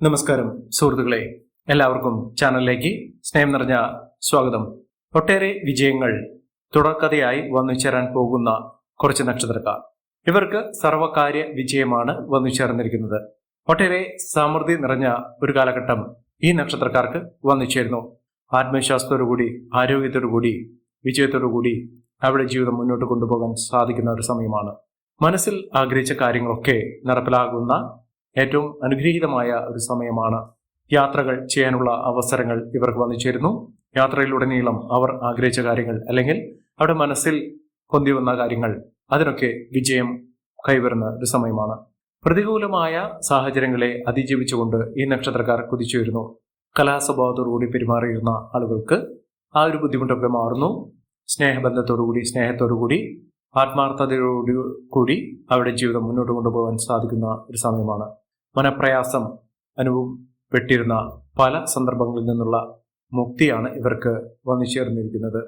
നമസ്കാരം സുഹൃത്തുക്കളെ. എല്ലാവർക്കും ചാനലിലേക്ക് സ്നേഹം നിറഞ്ഞ സ്വാഗതം. ഒട്ടേറെ വിജയങ്ങൾ തുടർക്കഥയായി വന്നു ചേരാൻ പോകുന്ന കുറച്ച് നക്ഷത്രക്കാർ. ഇവർക്ക് സർവകാര്യ വിജയമാണ് വന്നു ചേർന്നിരിക്കുന്നത്. ഒട്ടേറെ സമൃദ്ധി നിറഞ്ഞ ഒരു കാലഘട്ടം ഈ നക്ഷത്രക്കാർക്ക് വന്നു ചേരുന്നു. ആത്മവിശ്വാസത്തോടുകൂടി ആരോഗ്യത്തോടുകൂടി വിജയത്തോടുകൂടി അവരുടെ ജീവിതം മുന്നോട്ട് കൊണ്ടുപോകാൻ സാധിക്കുന്ന ഒരു സമയമാണ്. മനസ്സിൽ ആഗ്രഹിച്ച കാര്യങ്ങളൊക്കെ നടപ്പിലാകുന്ന ഏറ്റവും അനുഗ്രഹീതമായ ഒരു സമയമാണ് യാത്രകൾ ചെയ്യാനുള്ള അവസരങ്ങൾ ഇവർക്ക് വന്നു ചേരുന്നു യാത്രയിലുടനീളം അവർ ആഗ്രഹിച്ച കാര്യങ്ങൾ അല്ലെങ്കിൽ അവരുടെ മനസ്സിൽ പൊന്തി വന്ന കാര്യങ്ങൾ അതിനൊക്കെ വിജയം കൈവരുന്ന ഒരു സമയമാണ്. പ്രതികൂലമായ സാഹചര്യങ്ങളെ അതിജീവിച്ചുകൊണ്ട് ഈ നക്ഷത്രക്കാർ കുതിച്ചുവരുന്നു കലാസ്വഭാവത്തോടുകൂടി പെരുമാറിയിരുന്ന ആളുകൾക്ക് ആ ഒരു ബുദ്ധിമുട്ടൊക്കെ മാറുന്നു. സ്നേഹബന്ധത്തോടുകൂടി സ്നേഹത്തോടുകൂടി ആത്മാർത്ഥതയോടു കൂടി അവരുടെ ജീവിതം മുന്നോട്ട് കൊണ്ടുപോകാൻ സാധിക്കുന്ന ഒരു സമയമാണ്. മനപ്രയാസം അനുഭവപ്പെട്ടിരുന്ന പല സന്ദർഭങ്ങളിൽ നിന്നുള്ള മുക്തിയാണ് ഇവർക്ക് വന്നു ചേർന്നിരിക്കുന്നത്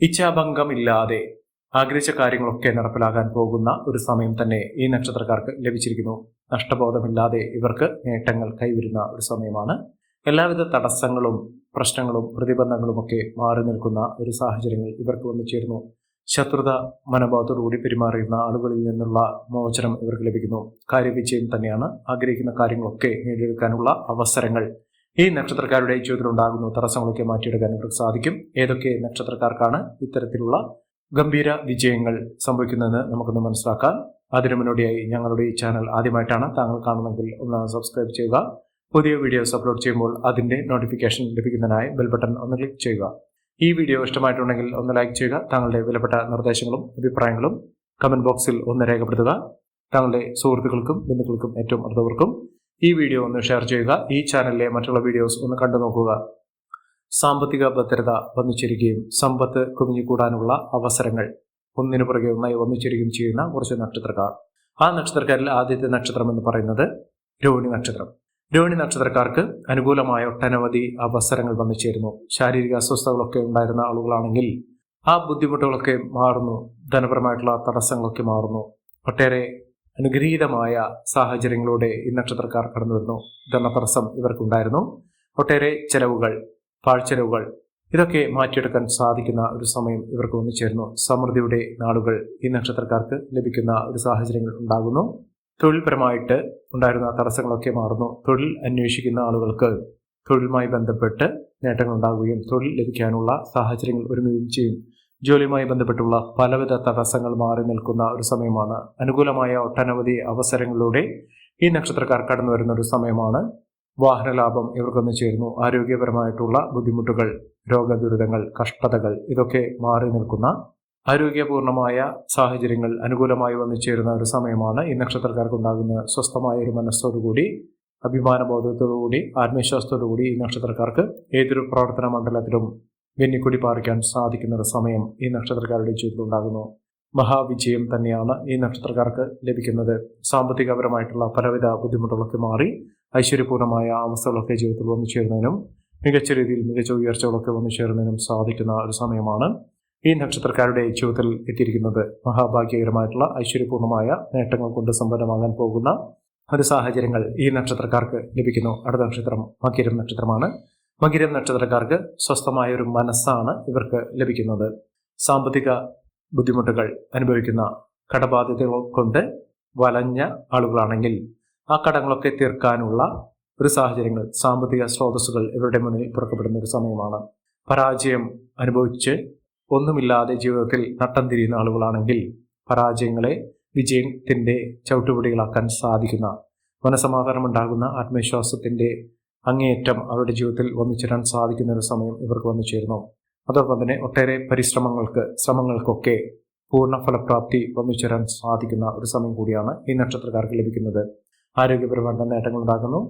ഇച്ഛാഭംഗമില്ലാതെ ആഗ്രഹിച്ച കാര്യങ്ങളൊക്കെ നടപ്പിലാകാൻ പോകുന്ന ഒരു സമയം തന്നെ ഈ നക്ഷത്രക്കാർക്ക് ലഭിച്ചിരിക്കുന്നു. നഷ്ടബോധമില്ലാതെ ഇവർക്ക് നേട്ടങ്ങൾ കൈവരുന്ന ഒരു സമയമാണ്. എല്ലാവിധ തടസ്സങ്ങളും പ്രശ്നങ്ങളും പ്രതിബന്ധങ്ങളുമൊക്കെ മാറി നിൽക്കുന്ന ഒരു സാഹചര്യങ്ങൾ ഇവർക്ക് വന്നു ചേരുന്നു ശത്രുത മനോഭാവത്തോടുകൂടി പെരുമാറിയുന്ന ആളുകളിൽ നിന്നുള്ള മോചനം ഇവർക്ക് ലഭിക്കുന്നു. കാര്യവിജയം തന്നെയാണ്. ആഗ്രഹിക്കുന്ന കാര്യങ്ങളൊക്കെ നേടിയെടുക്കാനുള്ള അവസരങ്ങൾ ഈ നക്ഷത്രക്കാരുടെ ജീവിതത്തിൽ ഉണ്ടാകുന്ന. തടസ്സങ്ങളൊക്കെ മാറ്റിയെടുക്കാൻ ഇവർക്ക് സാധിക്കും. ഏതൊക്കെ നക്ഷത്രക്കാർക്കാണ് ഇത്തരത്തിലുള്ള ഗംഭീര വിജയങ്ങൾ സംഭവിക്കുന്നതെന്ന് നമുക്കൊന്ന് മനസ്സിലാക്കാം. അതിനു മുന്നോടിയായി ഞങ്ങളുടെ ഈ ചാനൽ ആദ്യമായിട്ടാണ് താങ്കൾ കാണുന്നെങ്കിൽ ഒന്ന് സബ്സ്ക്രൈബ് ചെയ്യുക. പുതിയ വീഡിയോസ് അപ്ലോഡ് ചെയ്യുമ്പോൾ അതിന്റെ നോട്ടിഫിക്കേഷൻ ലഭിക്കുന്നതിനായി ബെൽ ബട്ടൺ ഒന്ന് ക്ലിക്ക് ചെയ്യുക. ഈ വീഡിയോ ഇഷ്ടമായിട്ടുണ്ടെങ്കിൽ ഒന്ന് ലൈക്ക് ചെയ്യുക താങ്കളുടെ വിലപ്പെട്ട നിർദ്ദേശങ്ങളും അഭിപ്രായങ്ങളും കമന്റ് ബോക്സിൽ ഒന്ന് രേഖപ്പെടുത്തുക. താങ്കളുടെ സുഹൃത്തുക്കൾക്കും ബന്ധുക്കൾക്കും ഏറ്റവും അടുത്തവർക്കും ഈ വീഡിയോ ഒന്ന് ഷെയർ ചെയ്യുക ഈ ചാനലിലെ മറ്റുള്ള വീഡിയോസ് ഒന്ന് കണ്ടു നോക്കുക. സാമ്പത്തിക ഭദ്രത വന്നിച്ചിരിക്കുകയും സമ്പത്ത് കുമിഞ്ഞുകൂടാനുള്ള അവസരങ്ങൾ ഒന്നിനു പുറകെ ഒന്നായി വന്നിച്ചിരിക്കുകയും ചെയ്യുന്ന കുറച്ച് നക്ഷത്രക്കാർ. ആ നക്ഷത്രക്കാരിൽ ആദ്യത്തെ നക്ഷത്രം എന്ന് പറയുന്നത് രോഹിണി നക്ഷത്രം. രോഹിണി നക്ഷത്രക്കാർക്ക് അനുകൂലമായ ഒട്ടനവധി അവസരങ്ങൾ വന്നു ചേരുന്നു. ശാരീരിക അസ്വസ്ഥതകളൊക്കെ ഉണ്ടായിരുന്ന ആളുകളാണെങ്കിൽ ആ ബുദ്ധിമുട്ടുകളൊക്കെ മാറുന്നു. ധനപരമായിട്ടുള്ള തടസ്സങ്ങളൊക്കെ മാറുന്നു. ഒട്ടേറെ അനുഗ്രഹീതമായ സാഹചര്യങ്ങളിലൂടെ ഈ നക്ഷത്രക്കാർ കടന്നു വരുന്നു. ധനതടസ്സം ഇവർക്കുണ്ടായിരുന്നു. ഒട്ടേറെ ചെലവുകൾ പാഴ്ചെലവുകൾ ഇതൊക്കെ മാറ്റിയെടുക്കാൻ സാധിക്കുന്ന ഒരു സമയം ഇവർക്ക് വന്നു ചേരുന്നു. സമൃദ്ധിയുടെ നാളുകൾ ഈ നക്ഷത്രക്കാർക്ക് ലഭിക്കുന്ന ഒരു സാഹചര്യങ്ങൾ ഉണ്ടാകുന്നു. തൊഴിൽപരമായിട്ട് ഉണ്ടായിരുന്ന തടസ്സങ്ങളൊക്കെ മാറുന്നു. തൊഴിൽ അന്വേഷിക്കുന്ന ആളുകൾക്ക് തൊഴിലുമായി ബന്ധപ്പെട്ട് നേട്ടങ്ങൾ ഉണ്ടാകുകയും തൊഴിൽ ലഭിക്കാനുള്ള സാഹചര്യങ്ങൾ ഒരുങ്ങുകയും ചെയ്യും. ജോലിയുമായി ബന്ധപ്പെട്ടുള്ള പലവിധ തടസ്സങ്ങൾ മാറി നിൽക്കുന്ന ഒരു സമയമാണ്. അനുകൂലമായ ഒട്ടനവധി അവസരങ്ങളിലൂടെ ഈ നക്ഷത്രക്കാർ കടന്നു വരുന്ന ഒരു സമയമാണ്. വാഹന ലാഭം ഇവർക്കൊന്ന് ചേരുന്നു. ആരോഗ്യപരമായിട്ടുള്ള ബുദ്ധിമുട്ടുകൾ രോഗദുരിതങ്ങൾ കഷ്ടതകൾ ഇതൊക്കെ മാറി നിൽക്കുന്ന ആരോഗ്യപൂർണമായ സാഹചര്യങ്ങൾ അനുകൂലമായി വന്നു ചേരുന്ന ഒരു സമയമാണ് ഈ നക്ഷത്രക്കാർക്ക് ഉണ്ടാകുന്ന സ്വസ്ഥമായ ഒരു മനസ്സോടുകൂടി അഭിമാനബോധത്തോടുകൂടി ആത്മവിശ്വാസത്തോടുകൂടി ഈ നക്ഷത്രക്കാർക്ക് ഏതൊരു പ്രവർത്തന മണ്ഡലത്തിലും വെന്നിക്കുടി പാറിക്കാൻ സാധിക്കുന്ന ഒരു സമയം ഈ നക്ഷത്രക്കാരുടെ ജീവിതത്തിൽ ഉണ്ടാകുന്നു. മഹാവിജയം തന്നെയാണ് ഈ നക്ഷത്രക്കാർക്ക് ലഭിക്കുന്നത്. സാമ്പത്തികപരമായിട്ടുള്ള പലവിധ ബുദ്ധിമുട്ടുകളൊക്കെ മാറി ഐശ്വര്യപൂർണമായ അവസ്ഥകളൊക്കെ ജീവിതത്തിൽ വന്നു ചേരുന്നതിനും മികച്ച രീതിയിൽ മികച്ച ഉയർച്ചകളൊക്കെ വന്നു ചേരുന്നതിനും സാധിക്കുന്ന ഒരു സമയമാണ് ഈ നക്ഷത്രക്കാരുടെ ജീവിതത്തിൽ എത്തിയിരിക്കുന്നത് മഹാഭാഗ്യകരമായിട്ടുള്ള ഐശ്വര്യപൂർണമായ നേട്ടങ്ങൾ കൊണ്ട് സമ്പന്നമാകാൻ പോകുന്ന ഒരു സാഹചര്യങ്ങൾ ഈ നക്ഷത്രക്കാർക്ക് ലഭിക്കുന്നു. അടുത്ത നക്ഷത്രം മകിരം നക്ഷത്രമാണ്. മകിരം നക്ഷത്രക്കാർക്ക് സ്വസ്ഥമായ ഒരു മനസ്സാണ് ഇവർക്ക് ലഭിക്കുന്നത്. സാമ്പത്തിക ബുദ്ധിമുട്ടുകൾ അനുഭവിക്കുന്ന കടബാധ്യതകൾ കൊണ്ട് വലഞ്ഞ ആളുകളാണെങ്കിൽ ആ കടങ്ങളൊക്കെ തീർക്കാനുള്ള ഒരു സാഹചര്യങ്ങൾ സാമ്പത്തിക സ്രോതസ്സുകൾ ഇവരുടെ മുന്നിൽ തുറക്കപ്പെടുന്ന ഒരു സമയമാണ്. പരാജയം അനുഭവിച്ച് ഒന്നുമില്ലാതെ ജീവിതത്തിൽ നട്ടം തിരിയുന്ന ആളുകളാണെങ്കിൽ പരാജയങ്ങളെ വിജയത്തിന്റെ ചവിട്ടുപടികളാക്കാൻ സാധിക്കുന്ന മനസമാധാനം ഉണ്ടാകുന്ന ആത്മവിശ്വാസത്തിന്റെ അങ്ങേയറ്റം അവരുടെ ജീവിതത്തിൽ വന്നു ചേരാൻ സാധിക്കുന്ന ഒരു സമയം ഇവർക്ക് വന്നു ചേരുന്നു. അതോടൊപ്പം തന്നെ ഒട്ടേറെ പരിശ്രമങ്ങൾക്ക് ശ്രമങ്ങൾക്കൊക്കെ പൂർണ ഫലപ്രാപ്തി വന്നു ചേരാൻ സാധിക്കുന്ന ഒരു സമയം കൂടിയാണ് ഈ നക്ഷത്രക്കാർക്ക് ലഭിക്കുന്നത്. ആരോഗ്യപരമായ നേട്ടങ്ങൾ ഉണ്ടാകുന്നു.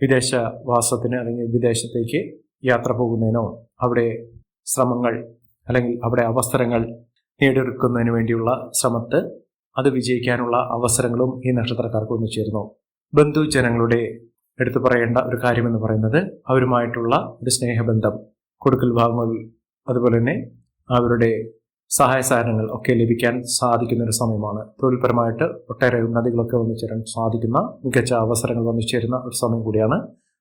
വിദേശവാസത്തിന് അല്ലെങ്കിൽ വിദേശത്തേക്ക് യാത്ര പോകുന്നതിനോ അവിടെ ശ്രമങ്ങൾ അല്ലെങ്കിൽ അവിടെ അവസരങ്ങൾ നേടിയെടുക്കുന്നതിന് വേണ്ടിയുള്ള ശ്രമത്ത് അത് വിജയിക്കാനുള്ള അവസരങ്ങളും ഈ നക്ഷത്രക്കാർക്ക് ഒന്നിച്ചേരുന്നു ചേരുന്നു. ബന്ധുജനങ്ങളുടെ എടുത്തു പറയേണ്ട ഒരു കാര്യമെന്ന് പറയുന്നത് അവരുമായിട്ടുള്ള ഒരു സ്നേഹബന്ധം കൊടുക്കൽ ഭാഗങ്ങൾ അതുപോലെ തന്നെ അവരുടെ സഹായ സഹകരണങ്ങൾ ഒക്കെ ലഭിക്കാൻ സാധിക്കുന്ന ഒരു സമയമാണ്. തൊഴിൽപരമായിട്ട് ഒട്ടേറെ ഉന്നതികളൊക്കെ വന്നു ചേരാൻ സാധിക്കുന്ന മികച്ച അവസരങ്ങൾ വന്നു ചേരുന്ന ഒരു സമയം കൂടിയാണ്.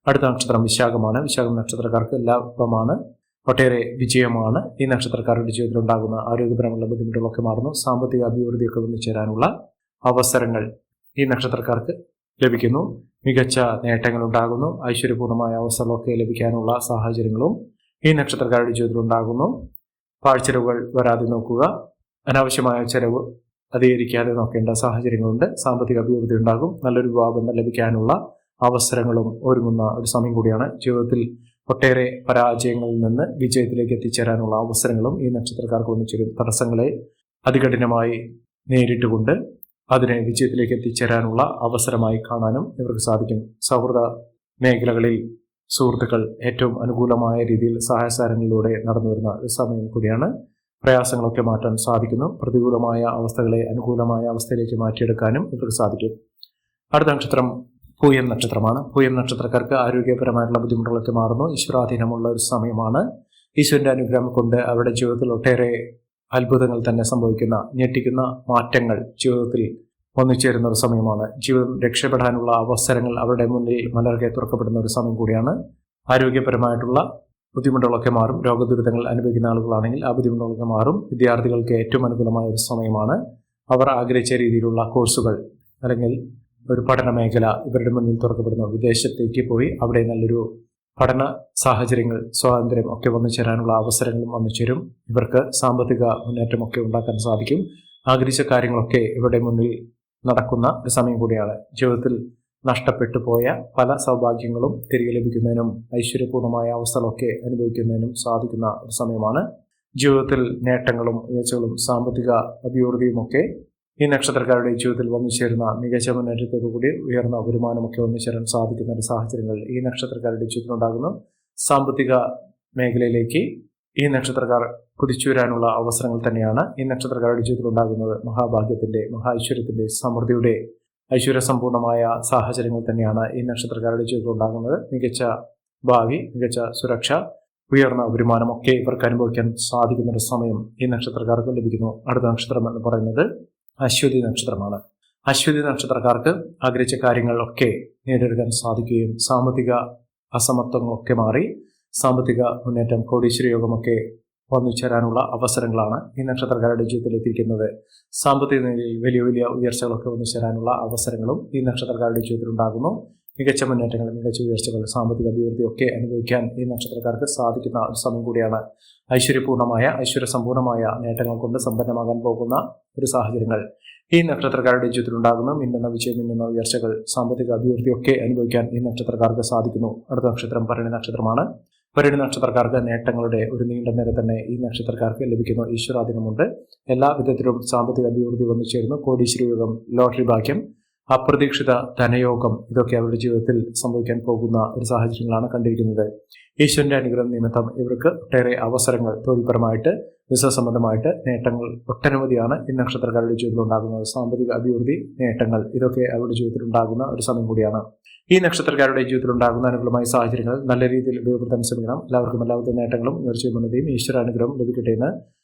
അടുത്ത നക്ഷത്രം വിശാഖമാണ്. വിശാഖം നക്ഷത്രക്കാർക്ക് ലാഭമാണ് ഒട്ടേറെ വിജയമാണ് ഈ നക്ഷത്രക്കാരുടെ ജീവിതത്തിൽ ഉണ്ടാകുന്ന ആരോഗ്യപരമുള്ള ബുദ്ധിമുട്ടുകളൊക്കെ മാറുന്നു. സാമ്പത്തിക അഭിവൃദ്ധിയൊക്കെ വന്നു ചേരാനുള്ള അവസരങ്ങൾ ഈ നക്ഷത്രക്കാർക്ക് ലഭിക്കുന്നു. മികച്ച നേട്ടങ്ങൾ ഉണ്ടാകുന്നു. ഐശ്വര്യപൂർണമായ അവസരങ്ങളൊക്കെ ലഭിക്കാനുള്ള സാഹചര്യങ്ങളും ഈ നക്ഷത്രക്കാരുടെ ജീവിതത്തിൽ ഉണ്ടാകുന്നു. പാഴ്ചെലവുകൾ വരാതെ നോക്കുക. അനാവശ്യമായ ചെലവ് അധികരിക്കാതെ നോക്കേണ്ട സാഹചര്യങ്ങളുണ്ട്. സാമ്പത്തിക അഭിവൃദ്ധി ഉണ്ടാകും. നല്ലൊരു വിവാഹം ലഭിക്കാനുള്ള അവസരങ്ങളും ഒരുങ്ങുന്ന ഒരു സമയം കൂടിയാണ്. ജീവിതത്തിൽ ഒട്ടേറെ പരാജയങ്ങളിൽ നിന്ന് വിജയത്തിലേക്ക് എത്തിച്ചേരാനുള്ള അവസരങ്ങളും ഈ നക്ഷത്രക്കാർക്ക് ഒന്നിച്ചൊരു തടസ്സങ്ങളെ അതികഠിനമായി നേരിട്ടുകൊണ്ട് അതിനെ വിജയത്തിലേക്ക് എത്തിച്ചേരാനുള്ള അവസരമായി കാണാനും ഇവർക്ക് സാധിക്കും. സൗഹൃദ മേഖലകളിൽ സുഹൃത്തുക്കൾ ഏറ്റവും അനുകൂലമായ രീതിയിൽ സഹായസാരങ്ങളിലൂടെ നടന്നു വരുന്ന സമയം കൂടിയാണ്. പ്രയാസങ്ങളൊക്കെ മാറ്റാൻ സാധിക്കുന്നു. പ്രതികൂലമായ അവസ്ഥകളെ അനുകൂലമായ അവസ്ഥയിലേക്ക് മാറ്റിയെടുക്കാനും ഇവർക്ക് സാധിക്കും. അടുത്ത നക്ഷത്രം പൂയം നക്ഷത്രമാണ്. പൂയം നക്ഷത്രക്കാർക്ക് ആരോഗ്യപരമായിട്ടുള്ള ബുദ്ധിമുട്ടുകളൊക്കെ മാറുന്നു. ഈശ്വരാധീനമുള്ള ഒരു സമയമാണ്. ഈശ്വരന്റെ അനുഗ്രഹം കൊണ്ട് അവരുടെ ജീവിതത്തിൽ ഒട്ടേറെ അത്ഭുതങ്ങൾ തന്നെ സംഭവിക്കുന്ന ഞെട്ടിക്കുന്ന മാറ്റങ്ങൾ ജീവിതത്തിൽ ഒന്നിച്ചേരുന്ന ഒരു സമയമാണ്. ജീവിതം രക്ഷപ്പെടാനുള്ള അവസരങ്ങൾ അവരുടെ മുന്നിൽ മലർക്കെ തുറക്കപ്പെടുന്ന ഒരു സമയം കൂടിയാണ്. ആരോഗ്യപരമായിട്ടുള്ള ബുദ്ധിമുട്ടുകളൊക്കെ മാറും. രോഗദുരിതങ്ങൾ അനുഭവിക്കുന്ന ആളുകളാണെങ്കിൽ ആ ബുദ്ധിമുട്ടുകളൊക്കെ മാറും. വിദ്യാർത്ഥികൾക്ക് ഏറ്റവും അനുകൂലമായ ഒരു സമയമാണ്. അവർ ആഗ്രഹിച്ച രീതിയിലുള്ള കോഴ്സുകൾ അല്ലെങ്കിൽ ഒരു പഠന മേഖല ഇവരുടെ മുന്നിൽ തുറക്കപ്പെടുന്നു. വിദേശത്തേക്ക് പോയി അവിടെ നല്ലൊരു പഠന സാഹചര്യങ്ങൾ സ്വാതന്ത്ര്യം ഒക്കെ വന്നു ചേരാനുള്ള അവസരങ്ങളും വന്നു ചേരും. ഇവർക്ക് സാമ്പത്തിക മുന്നേറ്റമൊക്കെ ഉണ്ടാക്കാൻ സാധിക്കും. ആഗ്രഹിച്ച കാര്യങ്ങളൊക്കെ ഇവരുടെ മുന്നിൽ നടക്കുന്ന ഒരു സമയം കൂടിയാണ്. ജീവിതത്തിൽ നഷ്ടപ്പെട്ടു പോയ പല സൗഭാഗ്യങ്ങളും തിരികെ ലഭിക്കുന്നതിനും ഐശ്വര്യപൂർണമായ അവസ്ഥകളൊക്കെ അനുഭവിക്കുന്നതിനും സാധിക്കുന്ന ഒരു സമയമാണ്. ജീവിതത്തിൽ നേട്ടങ്ങളും ഉയർച്ചകളും സാമ്പത്തിക അഭിവൃദ്ധിയും ഒക്കെ ഈ നക്ഷത്രക്കാരുടെ ജീവിതത്തിൽ വന്നു ചേരുന്ന മികച്ച മുന്നേറ്റത്തോടുകൂടി ഉയർന്ന വരുമാനമൊക്കെ വന്നു ചേരാൻ സാധിക്കുന്ന ഒരു സാഹചര്യങ്ങൾ ഈ നക്ഷത്രക്കാരുടെ ജീവിതത്തിൽ ഉണ്ടാകുന്നു. സാമ്പത്തിക മേഖലയിലേക്ക് ഈ നക്ഷത്രക്കാർ കുതിച്ചു വരാനുള്ള അവസരങ്ങൾ തന്നെയാണ് ഈ നക്ഷത്രക്കാരുടെ ജീവിതത്തിൽ ഉണ്ടാകുന്നത്. മഹാഭാഗ്യത്തിന്റെ മഹാ ഐശ്വര്യത്തിന്റെ സമൃദ്ധിയുടെ ഐശ്വര്യസമ്പൂർണമായ സാഹചര്യങ്ങൾ തന്നെയാണ് ഈ നക്ഷത്രക്കാരുടെ ജീവിതത്തിൽ ഉണ്ടാകുന്നത്. മികച്ച ഭാവി മികച്ച സുരക്ഷ ഉയർന്ന വരുമാനമൊക്കെ ഇവർക്ക് അനുഭവിക്കാൻ സാധിക്കുന്ന ഒരു സമയം ഈ നക്ഷത്രക്കാർക്ക് ലഭിക്കുന്നു. അടുത്ത നക്ഷത്രം എന്ന് പറയുന്നത് അശ്വതി നക്ഷത്രമാണ്. അശ്വതി നക്ഷത്രക്കാർക്ക് ആഗ്രഹിച്ച കാര്യങ്ങളൊക്കെ നേടിയെടുക്കാൻ സാധിക്കുകയും സാമ്പത്തിക അസമത്വങ്ങളൊക്കെ മാറി സാമ്പത്തിക മുന്നേറ്റം കോടീശ്വര യോഗമൊക്കെ വന്നു ചേരാനുള്ള അവസരങ്ങളാണ് ഈ നക്ഷത്രക്കാരുടെ ജീവിതത്തിൽ എത്തിയിരിക്കുന്നത്. സാമ്പത്തിക നിലയിൽ വലിയ വലിയ ഉയർച്ചകളൊക്കെ വന്നു ചേരാനുള്ള അവസരങ്ങളും ഈ നക്ഷത്രക്കാരുടെ ജീവിതത്തിൽ ഉണ്ടാകുന്നു. മികച്ച മുന്നേറ്റങ്ങൾ മികച്ച ഉയർച്ചകൾ സാമ്പത്തിക അഭിവൃദ്ധി ഒക്കെ അനുഭവിക്കാൻ ഈ നക്ഷത്രക്കാർക്ക് സാധിക്കുന്ന ഒരു സമയം കൂടിയാണ്. ഐശ്വര്യപൂർണമായ ഐശ്വര്യസമ്പൂർണമായ നേട്ടങ്ങൾ കൊണ്ട് സമ്പന്നമാകാൻ പോകുന്ന ഒരു സാഹചര്യങ്ങൾ. ഈ നക്ഷത്രക്കാരുടെ ജീവിതത്തിൽ ഉണ്ടാകുന്ന മിന്നുന്ന വിജയം മിന്നുന്ന ഉയർച്ചകൾ സാമ്പത്തിക അഭിവൃദ്ധി ഒക്കെ അനുഭവിക്കാൻ ഈ നക്ഷത്രക്കാർക്ക് സാധിക്കുന്നു. അടുത്ത നക്ഷത്രം ഭരണി നക്ഷത്രമാണ്. ഭരണി നക്ഷത്രക്കാർക്ക് നേട്ടങ്ങളുടെ ഒരു നീണ്ട നിര തന്നെ ഈ നക്ഷത്രക്കാർക്ക് ലഭിക്കുന്നു. ഈശ്വരാധീനമുണ്ട്. എല്ലാ വിധത്തിലും സാമ്പത്തിക അഭിവൃദ്ധി വന്നു ചേരുന്നു. കോടീശ്വര യോഗം ലോട്ടറി ഭാഗ്യം അപ്രതീക്ഷിത ധനയോഗം ഇതൊക്കെ അവരുടെ ജീവിതത്തിൽ സംഭവിക്കാൻ പോകുന്ന ഒരു സാഹചര്യങ്ങളാണ് കണ്ടിരിക്കുന്നത്. ഈശ്വരന്റെ അനുഗ്രഹം നിമിത്തം ഇവർക്ക് ഒട്ടേറെ അവസരങ്ങൾ തൊഴിൽപരമായിട്ട് ബിസിനസ് സംബന്ധമായിട്ട് നേട്ടങ്ങൾ ഒട്ടനവധിയാണ് ഈ നക്ഷത്രക്കാരുടെ ജീവിതത്തിൽ ഉണ്ടാകുന്നത്. സാമ്പത്തിക അഭിവൃദ്ധി നേട്ടങ്ങൾ ഇതൊക്കെ അവരുടെ ജീവിതത്തിൽ ഉണ്ടാകുന്ന ഒരു സമയം കൂടിയാണ്. ഈ നക്ഷത്രക്കാരുടെ ജീവിതത്തിൽ ഉണ്ടാകുന്ന അനുകൂലമായ സാഹചര്യങ്ങൾ നല്ല രീതിയിൽ ഉപയോഗപ്പെടുത്താൻ ശ്രമിക്കണം. എല്ലാവർക്കും എല്ലാവിധ നേട്ടങ്ങളും ഉയർച്ചയും ഉന്നതിയും ഈശ്വര അനുഗ്രഹം ലഭിക്കട്ടെ എന്ന്